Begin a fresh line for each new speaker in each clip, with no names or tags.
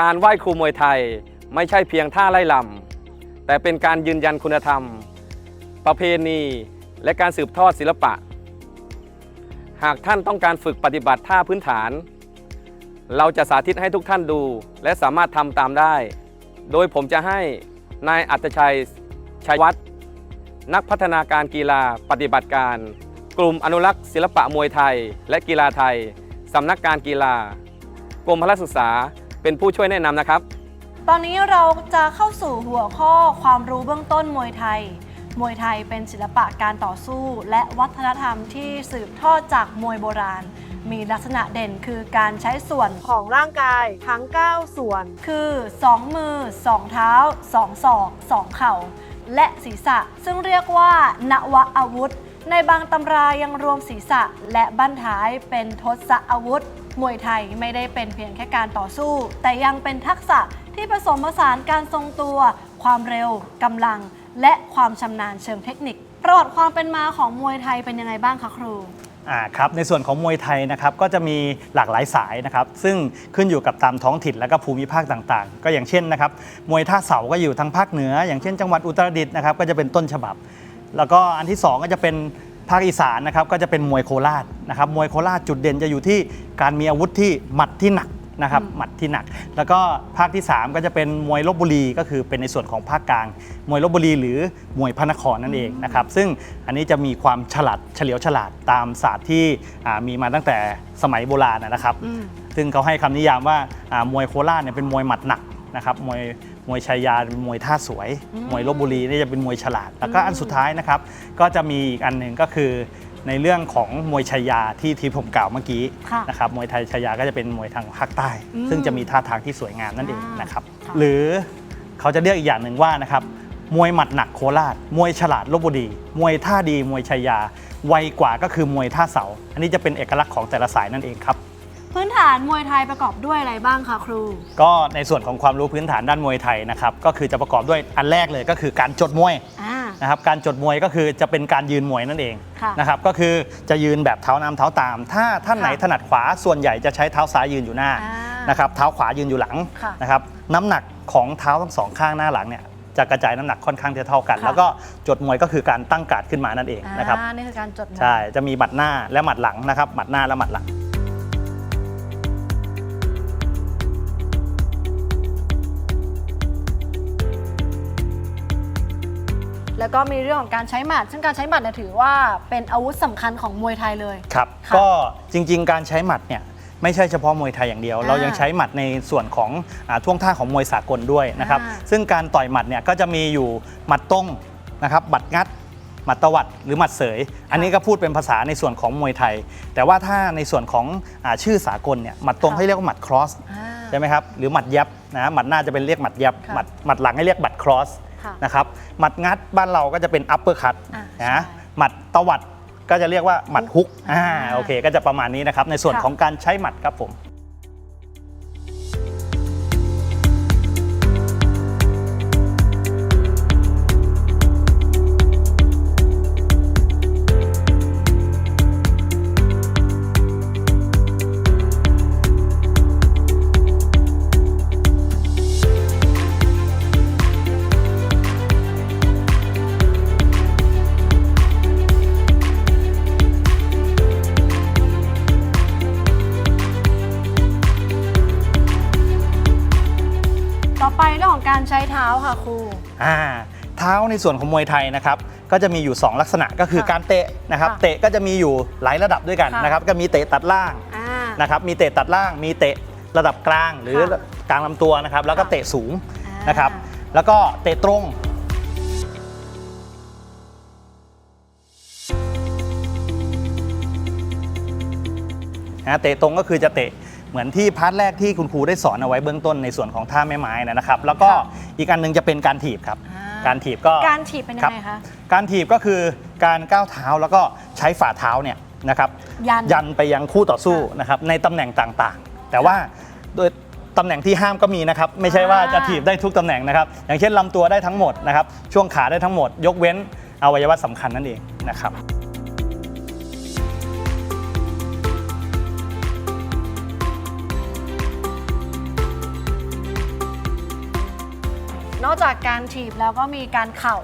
การไหว้ครูมวยไทยไม่ใช่เพียงท่าไล่ลำแต่เป็นการยืนยันคุณธรรม ประเพณีและการสืบทอดศิลปะ หากท่านต้องการฝึกปฏิบัติท่าพื้นฐาน เราจะสาธิตให้ทุกท่านดูและสามารถทำตามได้ โดยผมจะให้นายอัตชัยชัยวัฒน์นักพัฒนาการกีฬาปฏิบัติการ กลุ่มอนุรักษ์ศิลปะมวยไทย และกีฬาไทยสำนักการกีฬากรมพละศึกษา เป็นผู้ช่วยแนะนำนะครับ
ตอนนี้เราจะเข้าสู่หัวข้อความรู้เบื้องต้นมวยไทย มวยไทยเป็นศิลปะการต่อสู้ และวัฒนธรรมที่สืบทอดจากมวยโบราณ มีลักษณะเด่นคือการใช้ส่วนของร่างกายทั้ง 9 ส่วน คือ 2 มือ 2 เท้า 2 ศอก 2 เข่า และศีรษะ ซึ่งเรียกว่านวอาวุธ ในบางตำรายังรวมศีรษะและบั้นท้ายเป็นทศอาวุธ มวยไทยไม่ได้เป็นเพียงแค่การต่อสู้ แต่ยังเป็นทักษะที่ผสมผสานการทรงตัว ความเร็วกำลัง และความชำนาญเชิงเทคนิค ประวัติความเป็นมาของมวยไทยเป็นยังไงบ้างคะครู
อ่าครับในส่วนของมวยไทยนะครับก็จะมีหลากหลายสายนะครับซึ่งขึ้นอยู่กับตามท้องถิ่นและก็ภูมิภาคต่างๆ ก็อย่างเช่นนะครับมวยท่าเสาก็อยู่ทางภาคเหนือ อย่างเช่น จังหวัดอุตรดิตถ์นะครับก็จะเป็นต้นฉบับ แล้วก็อันที่สองก็จะเป็น ภาคอีสานนะครับก็จะเป็นมวยโคราชนะครับมวยโคราชจุดเด่นจะอยู่ที่การมีอาวุธที่หมัดที่หนักนะครับหมัดที่หนัก แล้วก็ภาคที่ 3 ก็จะเป็นมวยลบบุรีก็คือเป็นในส่วนของภาคกลาง มวยลบบุรีหรือมวยพระนครนั่นเองนะครับซึ่งอันนี้จะมีความฉลาดเฉลียวฉลาดตามศาสตร์ที่อ่ามีมาตั้งแต่สมัยโบราณนะครับ
อืม
ซึ่งเขาให้คำนิยามว่าอ่ามวยโคราชเนี่ยเป็นมวยหมัดหนักนะครับมวย มวยชายาเป็นมวยท่าสวย มวยลบบุรีนี่จะเป็นมวยฉลาด แล้วก็อันสุดท้ายนะครับ ก็จะมีอีกอันหนึ่งก็คือในเรื่องของมวยชายาที่ที่ผมกล่าวเมื่อกี้
ค่ะ
นะครับมวยไทยชายาก็จะเป็นมวยทางภาคใต้
อืม
ซึ่งจะมีท่าทางที่สวยงามนั่นเอง
อ่าน
นะครับ
ค่ะ
หรือเขาจะเรียกอีกอย่างหนึ่งว่านะครับมวยหมัดหนักโคราช มวยฉลาดลบบุรี มวยท่าดี มวยชายา ไวกว่าก็คือมวยท่าเสา อันนี้จะเป็นเอกลักษณ์ของแต่ละสายนั่นเองครับ
พื้นฐานมวยไทยประกอบด้วยอะไรบ้างคะครู
ก็ในส่วนของความรู้พื้นฐานด้านมวยไทยนะครับก็คือจะประกอบด้วยอันแรกเลยก็คือการจดมวย
อ่า
นะครับการจดมวยก็คือจะเป็นการยืนมวยนั่นเอง
ค่ะ
นะครับก็คือจะยืนแบบเท้านำเท้าตาม ถ้าท่านไหน
ค่ะ
ถนัดขวาส่วนใหญ่จะใช้เท้าซ้ายยืนอยู่หน้า
อ่าน
นะครับเท้าขวายืนอยู่หลัง
ค่ะ
นะครับน้ำหนักของเท้าทั้งสองข้างหน้าหลังเนี่ยจะกระจายน้ำหนักค่อนข้างจะเท่ากัน
ค่ะ
แล้วก็จดมวยก็คือการตั้งการ์ดขึ้นมานั่นเองนะครับ
อ่านี่คือการจดมวย
ใช่จะมีหมัดหน้าและหมัดหลังนะครับหมัดหน้าและหมัดหลัง
แล้วก็มีเรื่องของการใช้หมัด ซึ่งการใช้หมัดเนี่ยถือว่าเป็นอาวุธสำคัญของมวยไทยเลย
ครับ
ค่ะ
ก็จริงๆ การใช้หมัดเนี่ยไม่ใช่เฉพาะมวยไทยอย่างเดียว
อ่า
เรายังใช้หมัดในส่วนของอาท่วงท่าของมวยสากลด้วยนะครับ
อ่า
ซึ่งการต่อยหมัดเนี่ยก็จะมีอยู่หมัดตรงนะครับหมัดงัด หมัดตวัดหรือหมัดเสย อันนี้ก็พูดเป็นภาษาในส่วนของมวยไทย แต่ว่าถ้าในส่วนของอาชื่อสากลเนี่ยหมัดตรง
ค่ะ
ให้เรียกว่าหมัดครอส
อ่า
ใช่ไหมครับ หรือหมัดยับนะหมัดหน้าจะเป็นเรียกหมัดยับ
ค่ะ
หมัดหมัดหลังให้เรียกหมัดครอส
ค่ะ
นะครับหมัดงัดบ้านเราก็จะเป็นอัปเปอร์คัต
อ่า
นะ
ใช่
หมัดตวัดก็จะเรียกว่าหมัดฮุกอ่า
อ่า
โอเค ก็จะประมาณนี้นะครับในส่วน
ค่ะ
ของการใช้หมัดครับผม
อ่าเท้า
ในส่วนของมวยไทยนะครับก็จะมีอยู่ 2 ลักษณะก็คือ
ค่ะ
การเตะนะครับ
ค่ะ
เตะก็จะมีอยู่หลายระดับด้วยกัน
ค่ะ
นะครับก็มีเตะตัดล่าง
อ่า
นะครับมีเตะตัดล่าง มีเตะระดับกลางหรือ
ค่ะ
กลางลำตัวนะครับแล้วก็
ค่ะ
เตะสูง
อ่าน
นะครับแล้วก็เตะตรง นะเตะตรงก็คือจะเตะ เหมือนที่พาร์ทแรกที่คุณครูได้สอนเอาไว้เบื้องต้นในส่วนของท่าแม่ไม้นะครับ แล้วก็
ค่ะ
อีกอันหนึงจะเป็นการถีบครับ
อ่า
การถีบก็
การถีบเป็นยังไงคะ
การถีบก็คือการก้าวเท้าแล้วก็ใช้ฝ่าเท้าเนี่ยนะครับ
ยัน
ยันไปยังคู่ต่อสู้นะครับในตำแหน่งต่างๆ แต่ว่าโดยตำแหน่งที่ห้ามก็มีนะครับไม่ใช่ว่า จะถีบได้ทุกตำแหน่งนะครับ อย่างเช่นลำตัวได้ทั้งหมดนะครับช่วงขาได้ทั้งหมด ยกเว้นอวัยวะสำคัญนั่นเองนะครับ
อกจากการถีบแล้วก็มีการเข่า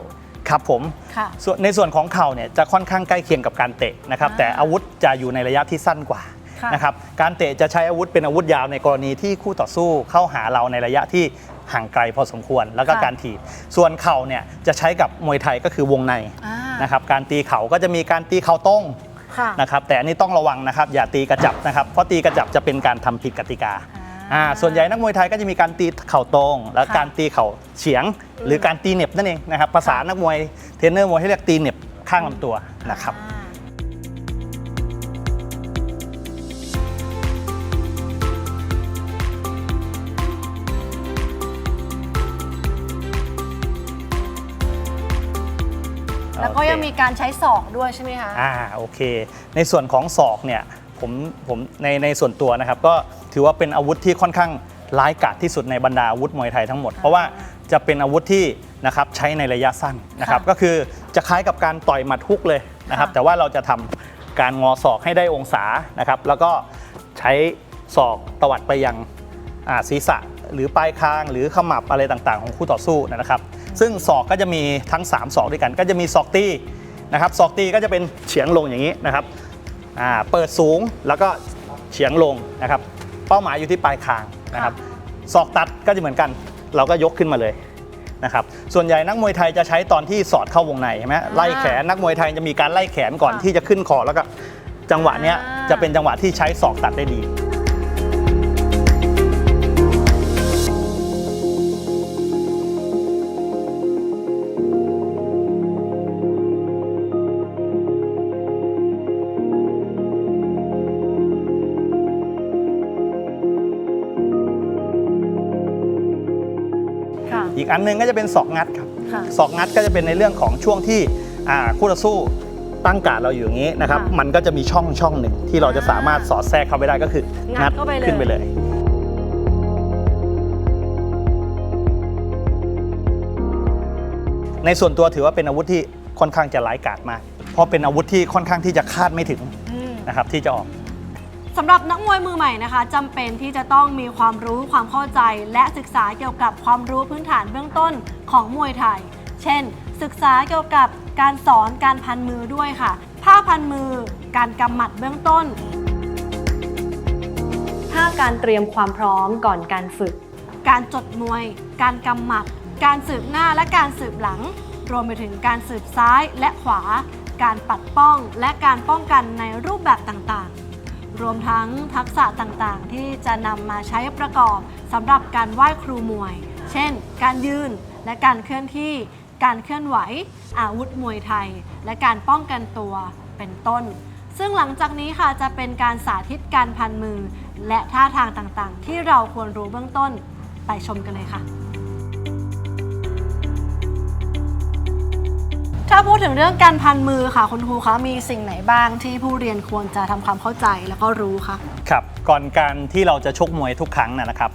ครับผม
ค่ะ
ส่วนในส่วนของเข่าเนี่ยจะค่อนข้างใกล้เคียงกับการเตะนะครับ
อ่า
แต่อาวุธจะอยู่ในระยะที่สั้นกว่า
ค่ะ
นะครับการเตะจะใช้อาวุธเป็นอาวุธยาวในกรณีที่คู่ต่อสู้เข้าหาเราในระยะที่ห่างไกลพอสมควรแล้วก็
ค่ะ
การถีบส่วนเข่าเนี่ยจะใช้กับมวยไทยก็คือวงใน
อ่า
นะครับการตีเข่าก็จะมีการตีเข่าตรง
ค่ะ
นะครับแต่อันนี้ต้องระวังนะครับอย่าตีกระจับนะครับเพราะตีกระจับจะเป็นการทำผิดกติกา
อ่า
อ่าส่วนใหญ่นักมวยไทยก็จะมีการตีเข่าตรง และ
ค่ะ
การตีเข่าเฉียง หรือการตีเหน็บนั่นเองนะครับภาษานักมวยเทรนเนอร์มวยให้เรียกตีเหน็บข้างลำตัวนะครับ
อ่าแล้วก็ยังมีการใช้ศอกด้วยใช่ไหมคะ
อ่าโอเค ในส่วนของศอกเนี่ยผมผมในในส่วนตัวนะครับก็ ถือว่าเป็นอาวุธที่ค่อนข้างร้ายกาจที่สุดในบรรดาอาวุธมวยไทยทั้งหมด เพราะว่าจะเป็นอาวุธที่นะครับใช้ในระยะสั้นนะครับ
ค่ะ
ก็คือจะคล้ายกับการต่อยหมัดฮุกเลยนะครับ
ค่ะ
แต่ว่าเราจะทำการงอศอกให้ได้องศานะครับแล้วก็ใช้ศอกตวัดไปยังอ่าศีรษะ หรือปลายคางหรือขมับอะไรต่างๆ ของคู่ต่อสู้นะครับ ซึ่งศอกก็จะมีทั้ง 3 ศอกด้วยกัน ก็จะมีศอกตีนะครับศอกตีก็จะเป็นเฉียงลงอย่างนี้นะครับอ่าเปิดสูงแล้วก็เฉียงลงนะครับ เป้าหมายอยู่ที่ปลายคางนะครับศอกตัดก็จะเหมือนกัน เราก็ยกขึ้นมาเลยนะครับส่วนใหญ่นักมวยไทยจะใช้ตอนที่สอดเข้าวงในใช่ไหมไล่แขนนักมวยไทยจะมีการไล่แขนก่อน
ค่ะ
ที่จะขึ้นคอแล้วก็จังหวะเนี้ย
อ่า
จะเป็นจังหวะที่ใช้ศอกตัดได้ดี อีกอันหนึงก็จะเป็นศอกงัดครับ
ค่ะ
ศอกงัดก็จะเป็นในเรื่องของช่วงที่อ่าคู่ต่อสู้ตั้งการดเราอยู่อย่างนี้นะครับ
ค่ะ
มันก็จะมีช่องช่องหนึ่งที่เราจะสามารถสอดแทรกเข้าไปได้ก็คือ
งัดเข้าไปเลย
ขึ้นไปเลยในส่วนตัวถือว่าเป็นอาวุธที่ค่อนข้างจะร้ายกาจมาก เพราะเป็นอาวุธที่ค่อนข้างที่จะคาดไม่ถึง
อืม
นะครับที่จะออก
สำหรับนักมวยมือใหม่นะคะจำเป็นที่จะต้องมีความรู้ความเข้าใจ และศึกษาเกี่ยวกับความรู้พื้นฐานเบื้องต้นของมวยไทย เช่น ศึกษาเกี่ยวกับการสอนการพันมือด้วยค่ะ ผ้าพันมือ การกำหมัดเบื้องต้น
ท่าการเตรียมความพร้อมก่อนการฝึก
การจดมวย การกำหมัด การสืบหน้าและการสืบหลัง รวมไปถึงการสืบซ้ายและขวา การปัดป้องและการป้องกันในรูปแบบต่างๆ รวมทั้งทักษะต่างๆ ที่จะนำมาใช้ประกอบสำหรับการไหว้ครูมวย เช่น การยืนและการเคลื่อนที่ การเคลื่อนไหว อาวุธมวยไทย และการป้องกันตัวเป็นต้น ซึ่งหลังจากนี้ค่ะจะเป็นการสาธิตการพันมือ และท่าทางต่างๆ ที่เราควรรู้เบื้องต้นไปชมกันเลยค่ะ ถ้าพูดถึงเรื่องการพันมือค่ะคุณครูคะมีสิ่งไหนบ้างที่ผู้เรียนควรจะทำความเข้าใจแล้วก็รู้คะ
ครับก่อนการที่เราจะชกมวยทุกครั้งนะนะครับ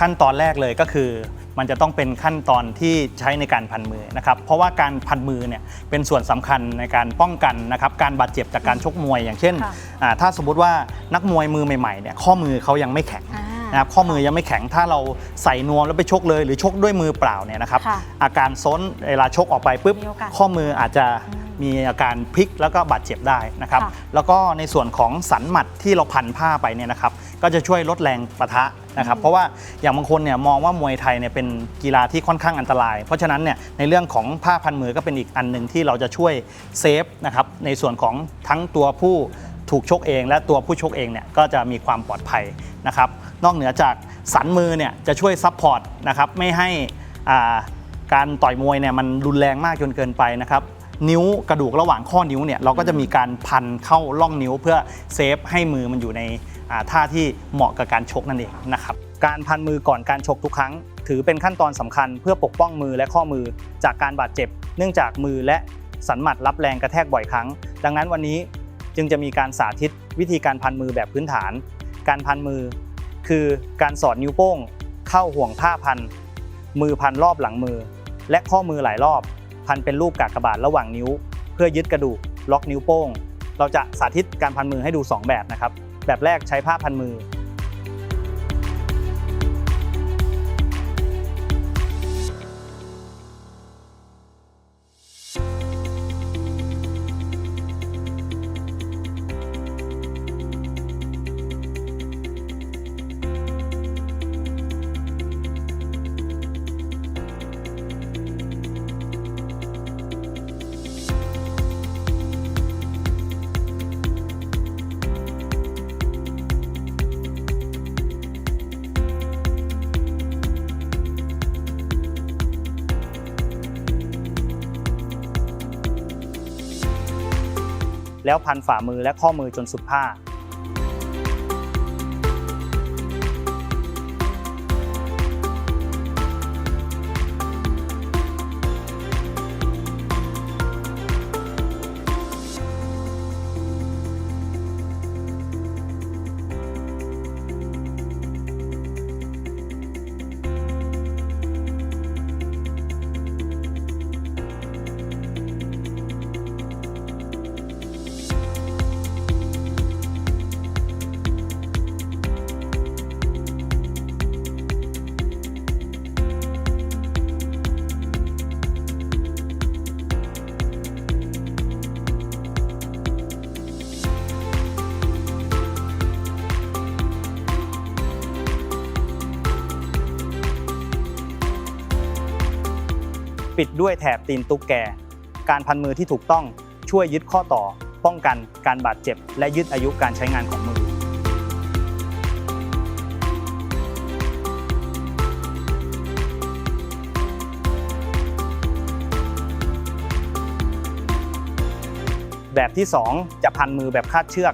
ขั้นตอนแรกเลยก็คือ มันจะต้องเป็นขั้นตอนที่ใช้ในการพันมือนะครับ เพราะว่าการพันมือเนี่ยเป็นส่วนสำคัญในการป้องกันนะครับการบาดเจ็บจากการชกมวยอย่างเช่น
ค่ะ
อ่าถ้าสมมุติว่านักมวยมือใหม่ๆเนี่ยข้อมือเขายังไม่แข็ง
อ่า
นะครับข้อมือยังไม่แข็งถ้าเราใส่นวมแล้วไปชกเลย หรือชกด้วยมือเปล่าเนี่ยนะครับ
ค่ะ
อาการซ้นเวลาชกออกไปปุ๊บ
มีโอกาส
ข้อมืออาจจะมีอาการพลิกแล้วก็บาดเจ็บได้นะครับ
ค่ะ
แล้วก็ในส่วนของสันหมัดที่เราพันผ้าไปเนี่ยนะครับก็จะช่วยลดแรงปะทะนะครับเพราะว่าอย่างบางคนเนี่ยมองว่ามวยไทยเนี่ยเป็นกีฬาที่ค่อนข้างอันตราย เพราะฉะนั้นเนี่ยในเรื่องของผ้าพันมือก็เป็นอีกอันหนึ่งที่เราจะช่วยเซฟนะครับในส่วนของทั้งตัวผู้ถูกชกเอง และตัวผู้ชกเองเนี่ยก็จะมีความปลอดภัย นะครับนอกเหนือจากสันมือเนี่ยจะช่วยซับพอร์ตนะครับไม่ให้การต่อยมวยเนี่ยมันรุนแรงมากจนเกินไปนะครับนิ้วกระดูกระหว่างข้อนิ้วเนี่ยเราก็จะมีการพันเข้าล่องนิ้วเพื่อเซฟให้มือมันอยู่ในท่าที่เหมาะกับการชกนั่นเองนะครับการพันมือก่อนการชกทุกครั้ง ถือเป็นขั้นตอนสำคัญเพื่อปกป้องมือและข้อมือจากการบาดเจ็บ เนื่องจากมือและสันหมัดรับแรงกระแทกบ่อยครั้ง ดังนั้นวันนี้จึงจะมีการสาธิตวิธีการพันมือแบบพื้นฐาน การพันมือ คือการสอดนิ้วโป้ง เข้าห่วงผ้าพัน มือพันรอบหลังมือ และข้อมือหลายรอบ พันเป็นรูปกากบาทระหว่างนิ้ว เพื่อยึดกระดูกล็อกนิ้วโป้ง เราจะสาธิตการพันมือให้ดู 2 แบบนะครับ แบบแรกใช้ผ้าพันมือ แล้วพันฝ่ามือและข้อมือจนสุดผ้า ปิดด้วยแถบตีนตุ๊กแก การพันมือที่ถูกต้องช่วยยึดข้อต่อ ป้องกันการบาดเจ็บ และยืดอายุการใช้งานของมือแบบที่ 2 จะพันมือแบบคาดเชือก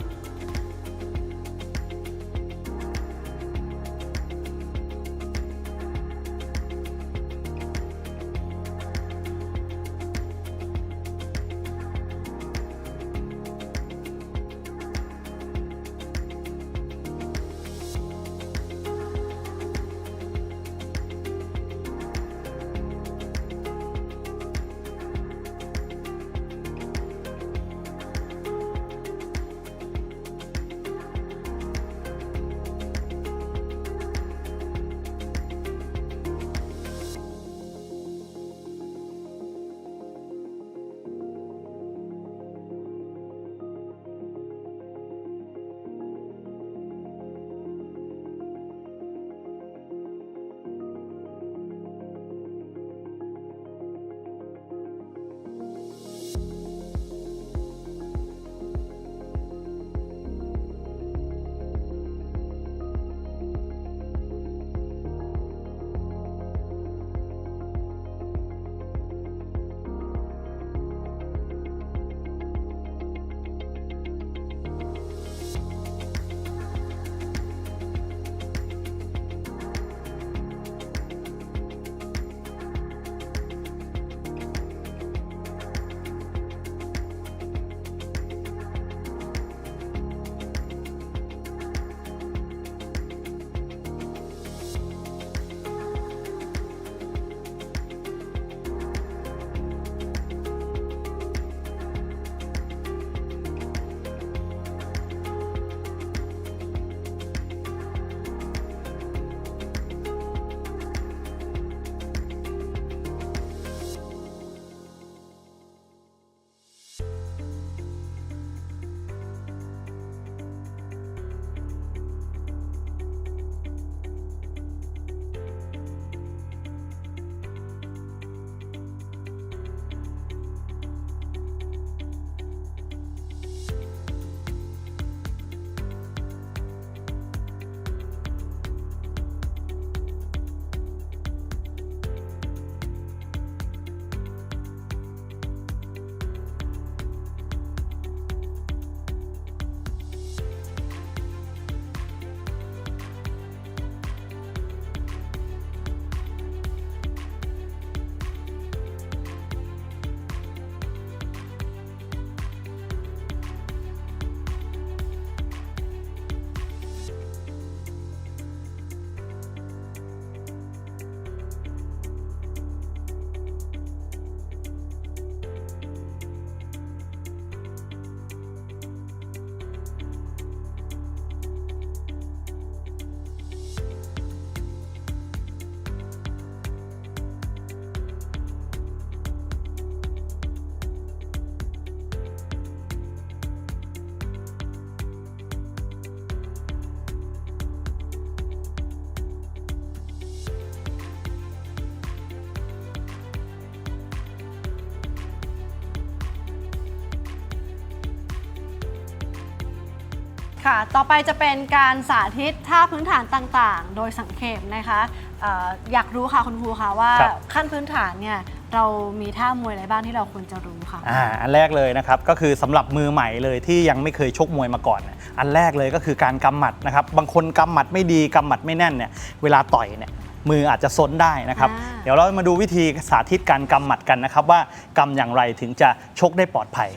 ค่ะ ต่อไปจะเป็นการสาธิตท่าพื้นฐานต่างๆ โดยสังเขปนะคะเอออยากรู้ค่ะคุณครูคะว่า
ครับ
ขั้นพื้นฐานเนี่ยเรามีท่ามวยอะไรบ้างที่เราควรจะรู้ค่ะ
อ่าอันแรกเลยนะครับก็คือสำหรับมือใหม่เลยที่ยังไม่เคยชกมวยมาก่อนเนี่ยอันแรกเลยก็คือการกำหมัดนะครับบางคนกำหมัดไม่ดีกำหมัดไม่แน่นเนี่ยเวลาต่อยเนี่ยมืออาจจะซนได้นะครับ
อ่า
เดี๋ยวเรามาดูวิธีสาธิตการกำหมัดกันนะครับว่ากำอย่างไรถึงจะชกได้ปลอดภัย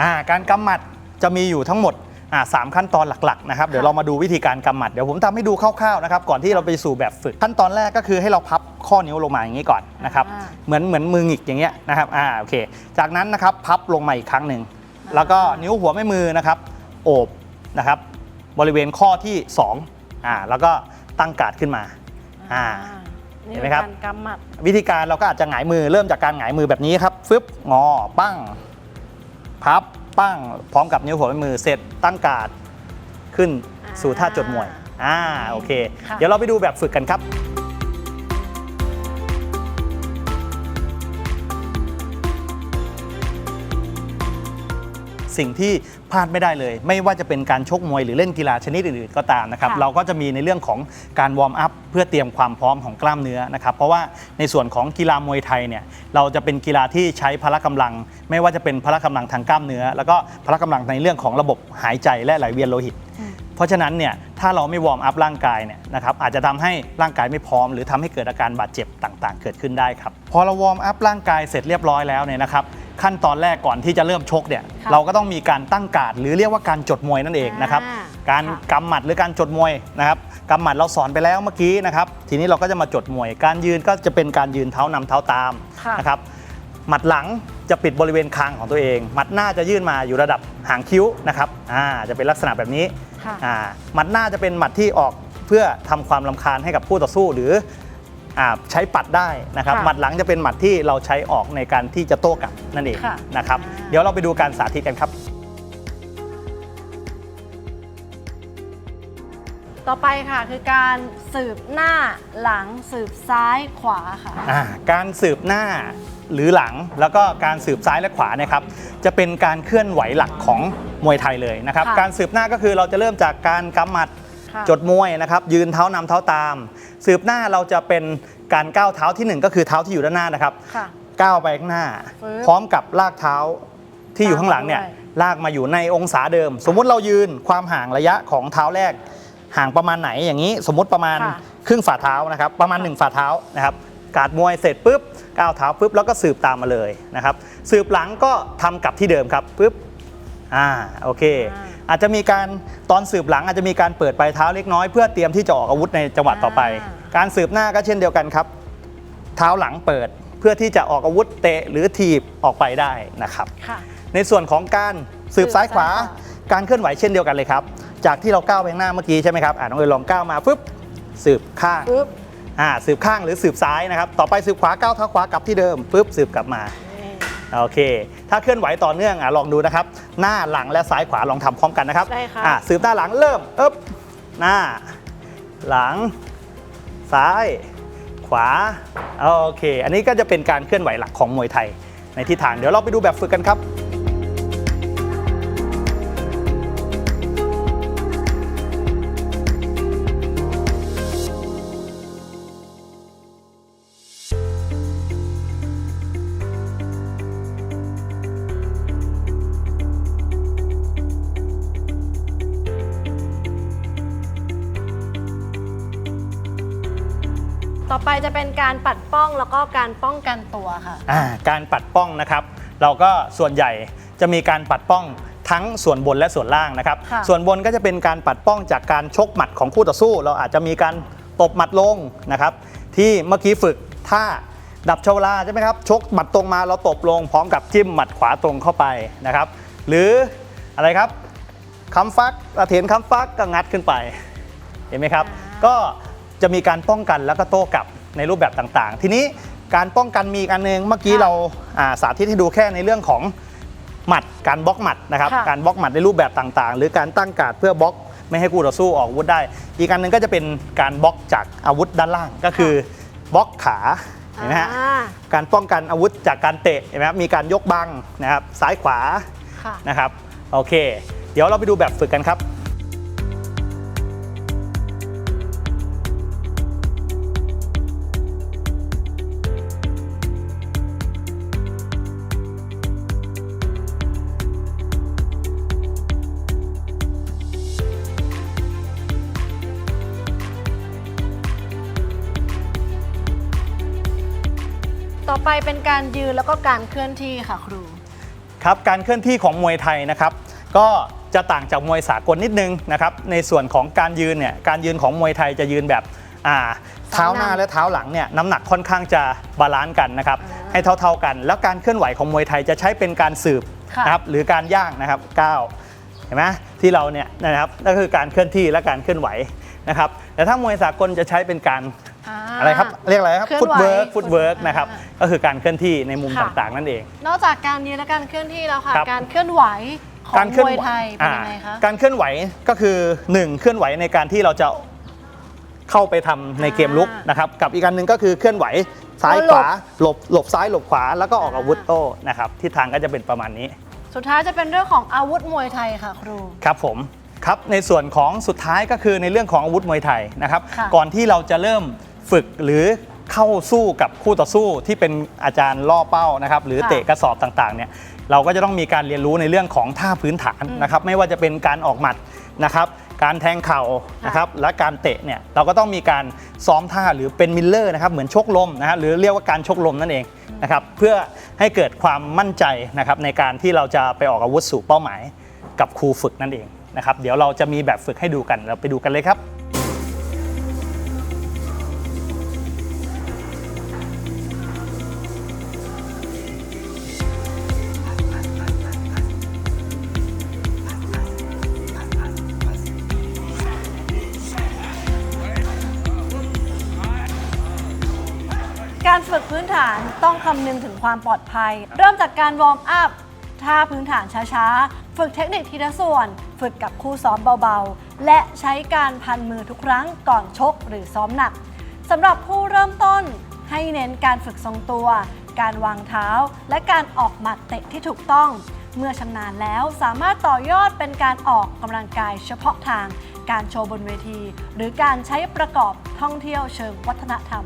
อ่าการกำหมัดจะมีอยู่ทั้งหมด อ่าสามขั้นตอนหลักๆนะครับเดี๋ยวเรามาดูวิธีการกำหมัดเดี๋ยวผมทำให้ดูคร่าวๆนะครับก่อนที่เราไปสู่แบบฝึกขั้นตอนแรกก็คือให้เราพับข้อนิ้วลงมาอย่างนี้ก่อนนะครับ
อ่า
เหมือนเหมือนมือหงิกอย่างเงี้ยนะครับอ่าโอเค จากนั้นนะครับพับลงมาอีกครั้งหนึ่งแล้วก็นิ้วหัวแม่มือนะครับโอบนะครับบริเวณข้อที่2อ่าแล้วก็ตั้งการ์ดขึ้นมาอ่า
นี่
เห็นไหมครับ
ป็การกำหมัด
วิธีการเราก็อาจจะหงายมือเริ่มจากการหงายมือแบบนี้ครับฟึบงอปั้งพับ ปั้ง พร้อมกับนิ้วหัวแม่มือเสร็จตั้งการ์ดขึ้นสู่ท่าจดมวยอ่าโอเค
ค่ะ
เดี๋ยวเราไปดูแบบฝึกกันครับ สิ่งที่พลาดไม่ได้เลย ไม่ว่าจะเป็นการชกมวยหรือเล่นกีฬาชนิดอื่นๆก็ตามนะครับ
ค่ะ
เราก็จะมีในเรื่องของการวอร์มอัพเพื่อเตรียมความพร้อมของกล้ามเนื้อนะครับ เพราะว่าในส่วนของกีฬามวยไทยเนี่ยเราจะเป็นกีฬาที่ใช้พละกำลัง ไม่ว่าจะเป็นพละกำลังทางกล้ามเนื้อ แล้วก็พละกำลังในเรื่องของระบบหายใจและไหลเวียนโลหิต เพราะฉะนั้นเนี่ยถ้าเราไม่วอร์มอัพร่างกายเนี่ยนะครับอาจจะทำให้ร่างกายไม่พร้อม หรือทำให้เกิดอาการบาดเจ็บต่างๆ เกิดขึ้นได้ครับพอเราวอร์มอัพร่างกายเสร็จเรียบร้อยแล้วเนี่ยนะครับ ขั้นตอนแรกก่อนที่จะเริ่มชกเนี่ย
ค่ะ
เราก็ต้องมีการตั้งการ์ดหรือเรียกว่าการจดมวยนั่นเองนะครับ
อ่า
การ
ค่ะ
กำหมัดหรือการจดมวยนะครับกำหมัดเราสอนไปแล้วเมื่อกี้นะครับทีนี้เราก็จะมาจดมวย การยืนก็จะเป็นการยืนเท้านำเท้าตาม
ค่ะ
นะครับหมัดหลังจะปิดบริเวณคางของตัวเอง หมัดหน้าจะยื่นมาอยู่ระดับหางคิ้วนะครับอ่าจะเป็นลักษณะแบบนี้
ค่ะ
อ่าหมัดหน้าจะเป็นหมัดที่ออกเพื่อทำความลำคาญให้กับคู่ต่อสู้ หรืออ่า ใช้ปัดได้นะครับ
ค่ะ
หมัดหลังจะเป็นหมัดที่เราใช้ออกในการที่จะโต้กลับนั่นเอง
ค่ะ
นะครับ
อ่า
เดี๋ยวเราไปดูการสาธิตกันครับ
ต่อไปค่ะคือการสืบหน้าหลังสืบซ้ายขวาค่ะ
อ่าการสืบหน้าหรือหลังแล้วก็การสืบซ้ายและขวาเนะครับจะเป็นการเคลื่อนไหวหลักของมวยไทยเลยนะครับ
ค่ะ
การสืบหน้าก็คือเราจะเริ่มจากการกำหมัด
ค่ะ
จดมวยนะครับยืนเท้านำเท้าตาม สืบหน้าเราจะเป็นการก้าวเท้าที่หนึ่งก็คือเท้าที่อยู่ด้านหน้านะครับ
ค่ะ
ก้าวไปข้างหน้า
ปึ๊บ
พร้อมกับลากเท้าที่อยู่ข้างหลังเนี่ย
ตามมาด้วย
ลากมาอยู่ในองศาเดิม สมมุติเรายืนความห่างระยะของเท้าแรก ห่างประมาณไหนอย่างนี้ สมมุติประมาณ
ค่ะ
ครึ่งฝ่าเท้านะครับ ประมาณ 1 ฝ่าเท้านะครับการมวยเสร็จปุ๊บก้าวเท้าปุ๊บแล้วก็สืบตามมาเลยนะครับ สืบหลังก็ทำกลับที่เดิมครับปุ๊บ อ่าโอเค
อ่า
อาจจะมีการตอนสืบหลังอาจจะมีการเปิดปลายเท้าเล็กน้อยเพื่อเตรียมที่จะออกอาวุธในจังหวะต่อไป
อ่า
การสืบหน้าก็เช่นเดียวกันครับ เท้าหลังเปิดเพื่อที่จะออกอาวุธเตะหรือถีบออกไปได้นะครับ
ค่ะ
ในส่วนของการสืบซ้ายขวา
สืบซ้ายขว
การเคลื่อนไหวเช่นเดียวกันเลยครับ จากที่เราก้าวไปข้างหน้าเมื่อกี้ใช่ไหมครับอ่าน้องเอ๋ยลองก้าวมาปุ๊บสืบข้าง
ปึ๊บ
อ่าสืบข้างหรือสืบซ้ายนะครับ ต่อไปสืบขวาก้าวเท้าขวากลับที่เดิมปุ๊บสืบกลับมา
นี่
โอเค ถ้าเคลื่อนไหวต่อเนื่องอะลองดูนะครับ หน้าหลังและซ้ายขวาลองทำพร้อมกันนะครับ
ได้ค่ะ
อะสืบหน้าหลังเริ่มเอ๊บหน้า หลัง ซ้าย ขวาโอเค อันนี้ก็จะเป็นการเคลื่อนไหวหลักของมวยไทยในทิศทางเดี๋ยวเราไปดูแบบฝึกกันครับ
เป็นการปัดป้องแล้วก็การป้องกันตัวค่ะ
อ่าการปัดป้องนะครับ เราก็ส่วนใหญ่จะมีการปัดป้องทั้งส่วนบนและส่วนล่างนะครับ
ค่ะ
ส่วนบนก็จะเป็นการปัดป้องจากการชกหมัดของคู่ต่อสู้ เราอาจจะมีการตบหมัดลงนะครับ ที่เมื่อกี้ฝึกท่าดับชวลาใช่ไหมครับชกหมัดตรงมาเราตบลงพร้อมกับจิ้มหมัดขวาตรงเข้าไปนะครับ หรืออะไรครับคำฟักอาเถนคำฟักก็งัดขึ้นไป เห็นไหมครับ
อ่า
ก็จะมีการป้องกันแล้วก็โต้กลับ ในรูปแบบต่างๆ ทีนี้การป้องกันมีอีกอันหนึงเมื่อกี้เราอ่าสาธิตให้ดูแค่ในเรื่องของหมัดการบล็อกหมัดนะครับ
ค่ะ
การบล็อกหมัดในรูปแบบต่างๆ หรือการตั้งการดเพื่อบล็อกไม่ให้คู่ต่อสู้ออกอาวุธได้ อีกอันหนึงก็จะเป็นการบล็อกจากอาวุธด้านล่างก็คือบล็อกขาเห็นไหมฮะ
อ่า
การป้องกันอาวุธจากการเตะเห็นไหมครับมีการยกบังนะครับซ้ายขวา
ค่ะ
นะครับโอเค เดี๋ยวเราไปดูแบบฝึกกันครับ
ไปเป็นการยืนแล้วก็การเคลื่อนที่ค่ะครู
ครับการเคลื่อนที่ของมวยไทยนะครับ ก็จะต่างจากมวยสากลนิดนึงนะครับในส่วนของการยืนเนี่ยการยืนของมวยไทยจะยืนแบบอ่าเท้าหน้าและเท้าหลังเนี่ยน้ำหนักค่อนข้างจะบาลานซ์กันนะครับให้เท่าๆกัน แล้วการเคลื่อนไหวของมวยไทยจะใช้เป็นการสืบ
ค่ะ
นะครับหรือการย่างนะครับก้าวเห็นไหมที่เราเนี่ยนะครับก็คือการเคลื่อนที่และการเคลื่อนไหวนะครับแต่ถ้ามวยสากลจะใช้เป็นการา อะไรครับเรียกอะไรครับ
เคลื่
ฟุ
อ
ต
นไหว
เวิร์กฟุตเวิร์ก
อ่าน
นะครับก็คือการเคลื่อนที่ในมุม
ค่ะ
ต่างๆ นั่นเอง
นอกจากการยืนและการเคลื่อนที่แล้วค่ะ
ครับ
การเคลื่อนไหวของ
การเคลื่
ม
อน
วย
ไหว
ไทยเป็น
อ่า
ยังไงคะ
การเคลื่อนไหวก็คือ 1 เคลื่อนไหวในการที่เราจะเข้าไปทำในเกมลุก
อ่าน
นะครับกับอีกอันหนึ่งก็คือเคลื่อนไหวซ้าย
แล้วหลบ
ขวาหลบหลบซ้ายหลบขวาแล้วก็ออก
อ่า
อาวุธโต้นะครับทิศทางก็จะเป็นประมาณนี้
สุดท้ายจะเป็นเรื่องของอาวุธมวยไทยค่ะครู
ครับผมครับในส่วนของสุดท้ายก็คือในเรื่องของอาวุธมวยไทยนะครับ
ค่ะ
ก่อนที่เราจะเริ่ม ฝึกหรือเข้าสู้กับคู่ต่อสู้ที่เป็นอาจารย์ล่อเป้านะครับหรือเตะกระสอบต่างๆเนี่ยเราก็จะต้องมีการเรียนรู้ในเรื่องของท่าพื้นฐานนะครับไม่ว่าจะเป็นการออกหมัดนะครับการแทงเข่านะครับและการเตะเนี่ยเราก็ต้องมีการซ้อมท่าหรือเป็นมิลเลอร์นะครับเหมือนชกลมนะฮะหรือเรียกว่าการชกลมนั่นเองนะครับเพื่อให้เกิดความมั่นใจนะครับในการที่เราจะไปออกอาวุธสู่เป้าหมาย กับครูฝึกนั่นเองนะครับเดี๋ยวเราจะมีแบบฝึกให้ดูกันเราไปดูกันเลยครับ
ความปลอดภัย เริ่มจากการวอร์มอัพท่าพื้นฐานช้าๆ ฝึกเทคนิคทีละส่วน ฝึกกับคู่ซ้อมเบาๆ และใช้การพันมือทุกครั้งก่อนชกหรือซ้อมหนักสำหรับผู้เริ่มต้นให้เน้นการฝึกทรงตัว การวางเท้า และการออกหมัดเตะที่ถูกต้อง เมื่อชำนาญแล้วสามารถต่อยอดเป็นการออกกำลังกายเฉพาะทาง การโชว์บนเวที หรือการใช้ประกอบท่องเที่ยวเชิงวัฒนธรรม